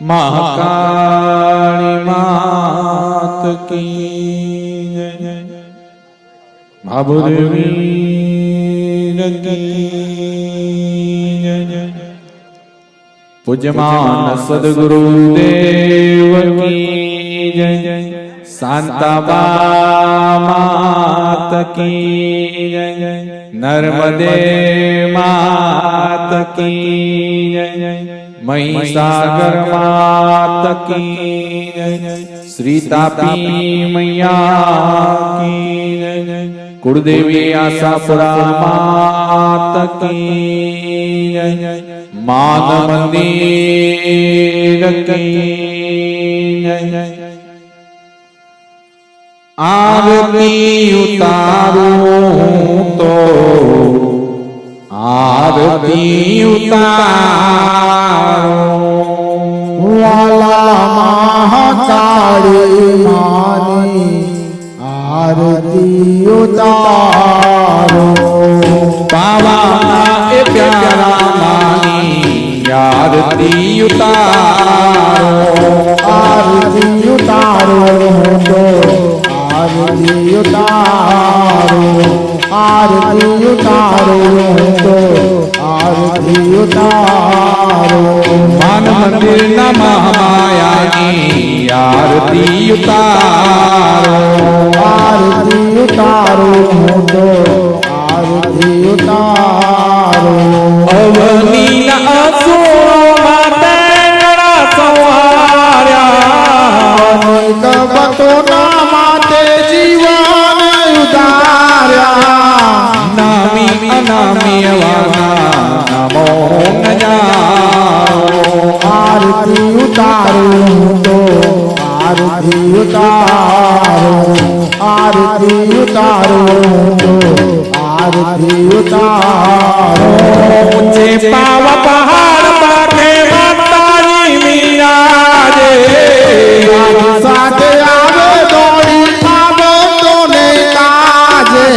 મહાકાળી માત કી મહાભૂદેવી પૂજ્યમાન સદગુરુ દેવ કી જય. શાંતાબા માત કી જય. નર્મદે માત કી મહીસાગર માત કી શ્રી તાપી મૈયા કી કુળદેવી આશાપુરા માત કી માન મંદિર કી આરતી ઉતારું તો આરતી ઉતારો. વાલા મહાકાળી માની આરતી ઉતારો. પાવાના એ પ્યારા માની આરતી ઉતારો. આરતી ઉતારો આરતી ઉતારો. આરતી ઉતારો તો આરતી ઉતારો માન મંદિરના મહામાયાની આરતી ઉતારો આરતી ઉતારો તો मुझे पावा पहाड़ पाते माता जी मीरा रे साथ आवे दौड़ी पावो काजे।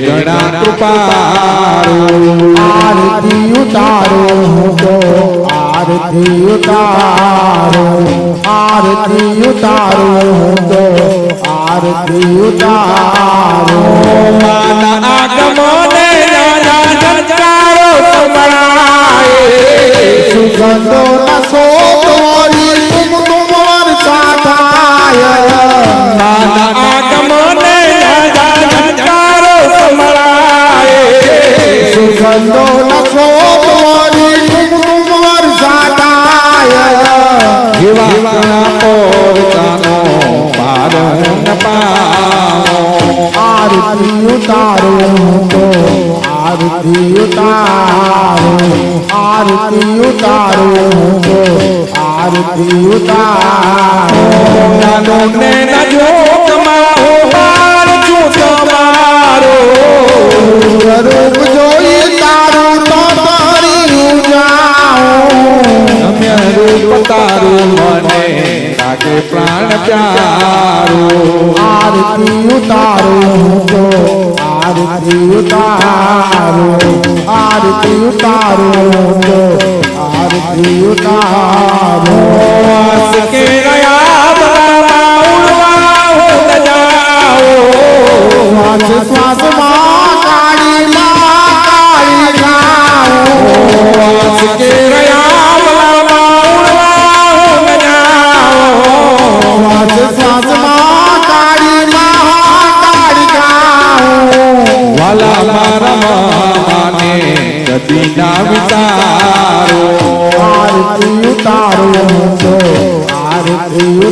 गणा कृपारो आरती उतारो हमको आरती उतारो। आरती उतारो हमको તાર કુદારો માના આગમોને આરતી ઉતારો આરતી ઉતારો સ્વરૂપ જોઈ તારું તો તારી જાઓ રૂપ તારું મને લાગે પ્રાણ પ્યારો આરતી ઉતારો આરતી ઉતારો આરતી ઉતારો આરતી ઉતારો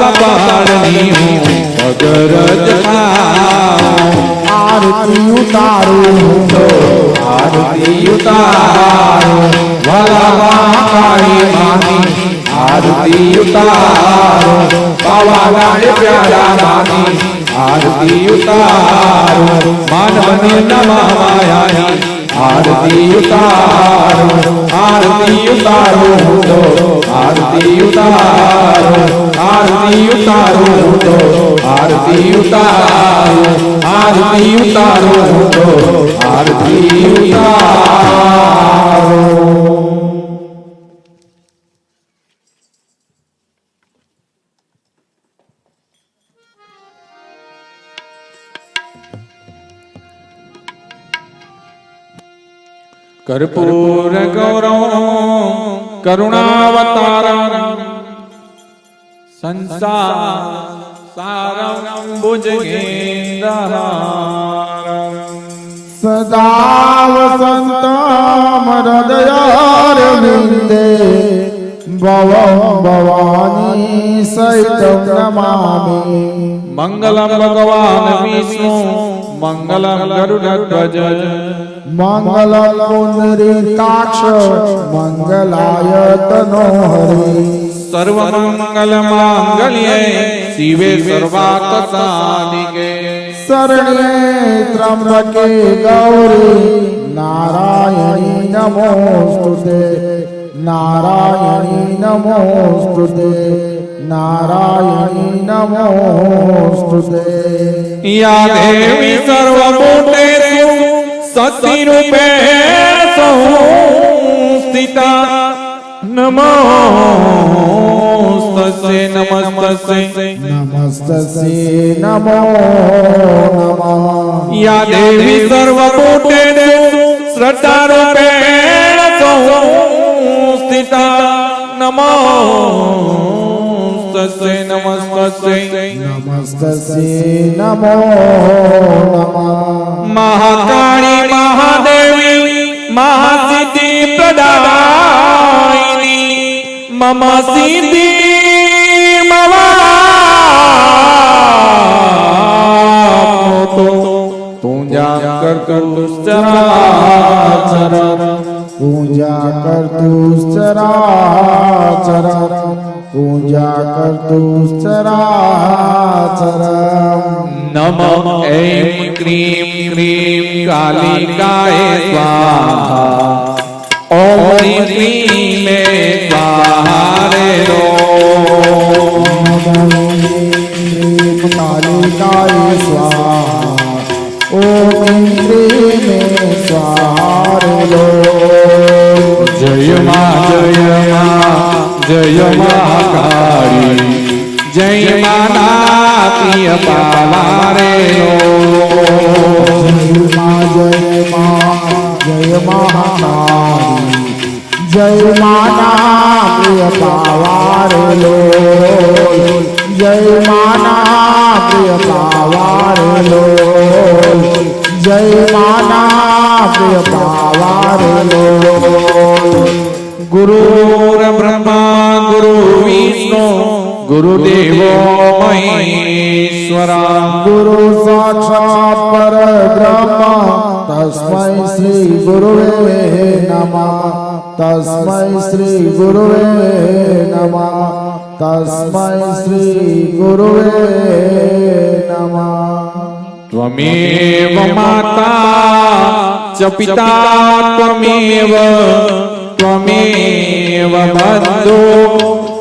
बाबा पारनी हूँ पगरज आरती उतारो तो आरती उतारो, भला मानी, आरती उतारो, बाबा लाल प्यारा मानी, आरती उतारो मानवन नमः माया આરતી ઉતારો આરતી ઉતારો તો આરતી ઉતારો આરતી ઉતારો તો આરતી ઉતારો આરતી ઉતારો તો આરતી ઉતારો कर्पूर गौरव करुणावतारम संसार सारम भुजगेन्द्रहारम सदा वसन्तं हृदयारविन्दे भवं भवानी सहितं नमामि मंगलम भगवान विष्णु मंगलम गरुड़ध्वज मङ्गलं पुनरीकाक्ष मङ्गलाय तनोहरि सर्वमंगल मांगल्ये शिवे सर्वार्थसाधिके शरण्ये त्र्यम्बके गौरी नारायणी नमोऽस्तुते नारायणी नमोऽस्तुते नारायणी नमोऽस्तुते या देवी सर्वभूतेषु सतिरूपेण संस्थिता नमोस्तस्यै नमस्तस्यै नमस्तस्यै नमो नमः। या देवी सर्वभूतेषु श्रद्धारूपेण संस्थिता नमोस्तस्यै नमस्तस्यै नमस्तस्यै नमो नमः। महाकाली महादेवी महासिद्धि प्रदायिनी मम सिद्धि मम तो पूजा कर दुश्चराचर पूजा कर्तुश्चराचर पूजा कर्तुश्चराचर नम ऐं क्रीं क्रीं कालिकाय स्वाहा। ॐ ह्रीं क्लीं मे स्वाहा रे कालिकाय स्वाहा। ॐ इन्द्रिय जय महाकाली जय माना प्रिय पावारे जय मा जय मा जय महाकाली जय माना प्रिय पावार लो जय माना प्रिय पावार लो जय माना प्रिय पावार लो गुरुर गुरुदेवो महेश्वरा गुरु साक्षात् पर ब्रह्म तस्मै श्री गुरुवे नमः। तस्मै श्री गुरुवे नमः। तस्मै श्री गुरुवे नमः। त्वमेव माता च पिता त्वमेव त्वमेव बन्धु।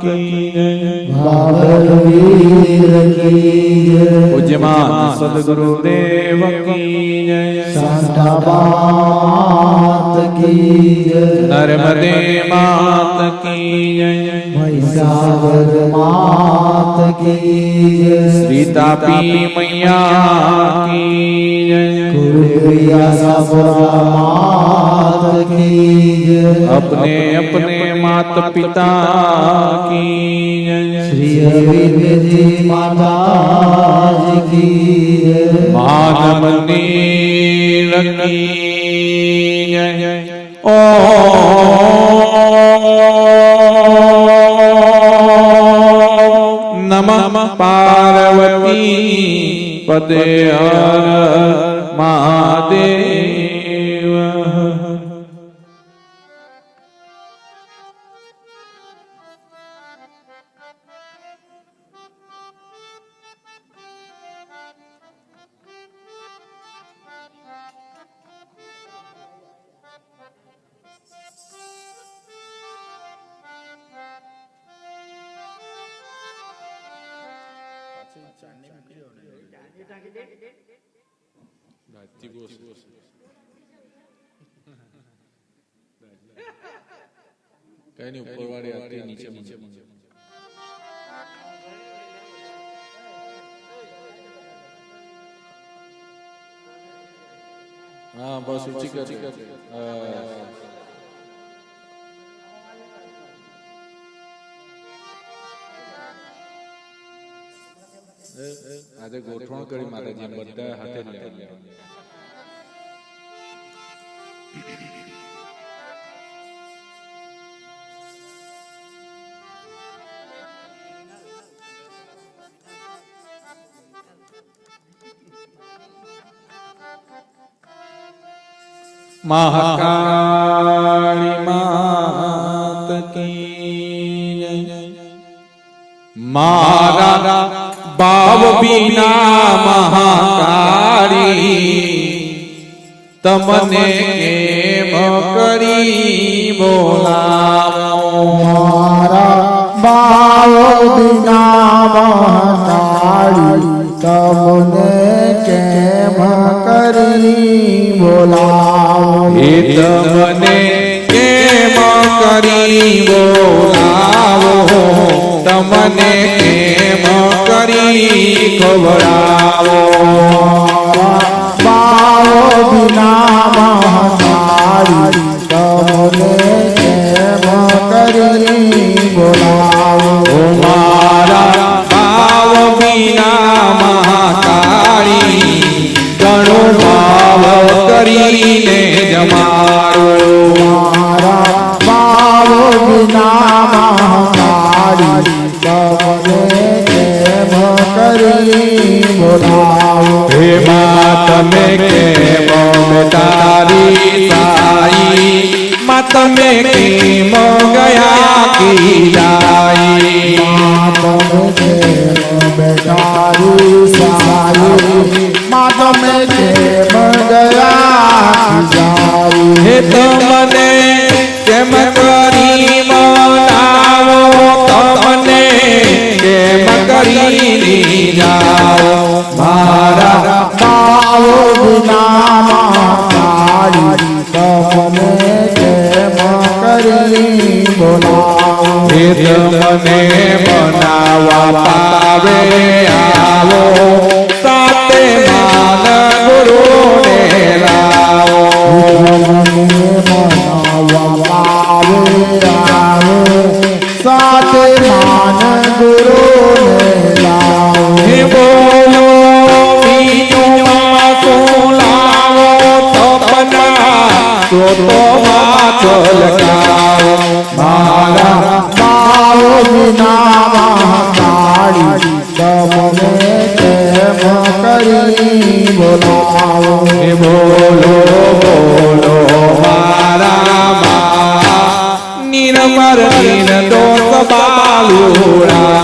કી જય પૂજ્યમાન સદગુરુદેવ કી જય સાંતા માત કી જય નર્મદે માત કી જય મહિષાવર માત કી જય મૈયા કી अपने अपने मात पिता की श्री जी माता जी की मान मंदिर जय। नमः पार्वती पदे हर महादेव કઈ નહીં ઉપરવાળી આરતી નીચે નીચે હા બસ ઊંચી કરી આજે ગોઠવણ કરી માતાજી બધા હાથે જ લેવા મહાકાળી મારા ભાવ વિના મહાકાળી તમને કેમ કરી બોલાવો મારા બાવ વિના મહાકાળી તમને કેમ કરી બોલાવો એ તમને કેમ કરી બોલાવો તમને કેમ કરી ખવડાવો? બાવ મહાકાળી તમને मतम के मोदारी साई। मतम के मो गया की जाई। मतम के मोदारी साई। मतम के मो गया की जाई। हे तो मने केम करी मोलाओ तो मने केम करी जाओ। मारा નામાં તારી તમને બનાવા પાવે. બાલુડા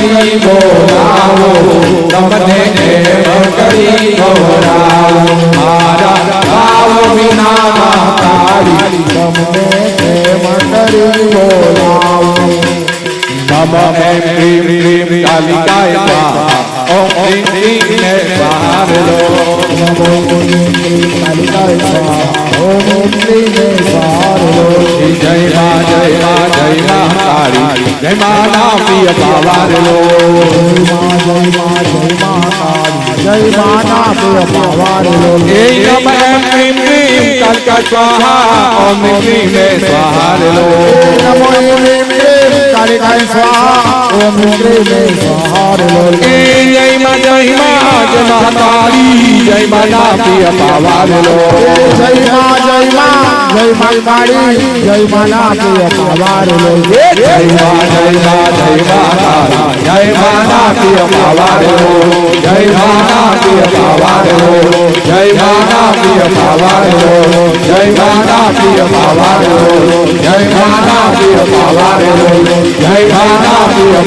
કરી બોલાવો તમને કેમ કરી બોલાવો મારા ભાવ વિનામાં તારી તમને પ્રેમ કરી બોલાવું નમ એમ ક્રીમ ક્રીમ કાલિકાય સ્વાહા ઓમ ક્રીમ ક્રીમ ને સ્વાહારલો નમો કાલિકાય સ્વાહા ઓમ શ્રી જય મા જય મા જય મા કાળી જય મા ના પ્રિય પાવારલો જય મા જય મા જય મા જય મા ના પ્રિય પાવારેલો એ નમ એમ ક્રીમ સ્વાહા ઓમ ક્રીમ ને સ્વાહારલો નમો જય મા જય મા જય મા જય મા જય માલ માડી જય માના પ્રિય પાવાર લો જય મા જય મા જય માના જય માના પ્રિય પાવાર લો જય માના પ્રિય પાવાર લો જય માના પ્રિય લો જય માના પ્રિય લો જય માના પ્રિય લો જય માના પ્રિય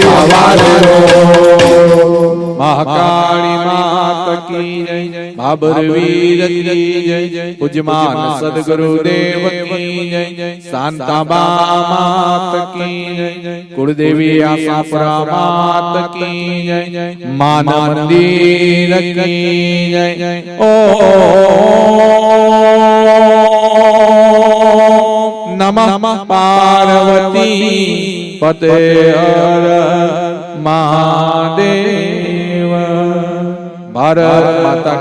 લો महाकाली माता की जय बाबर वीर की जय पूज्यमान सदगुरु देव की जय। शांता मात की जय। कुलदेवी आशापुरा मात की जय। मान मंदिर की जय। ओ नमः पार्वती पते हर महादेव। ભારત માતા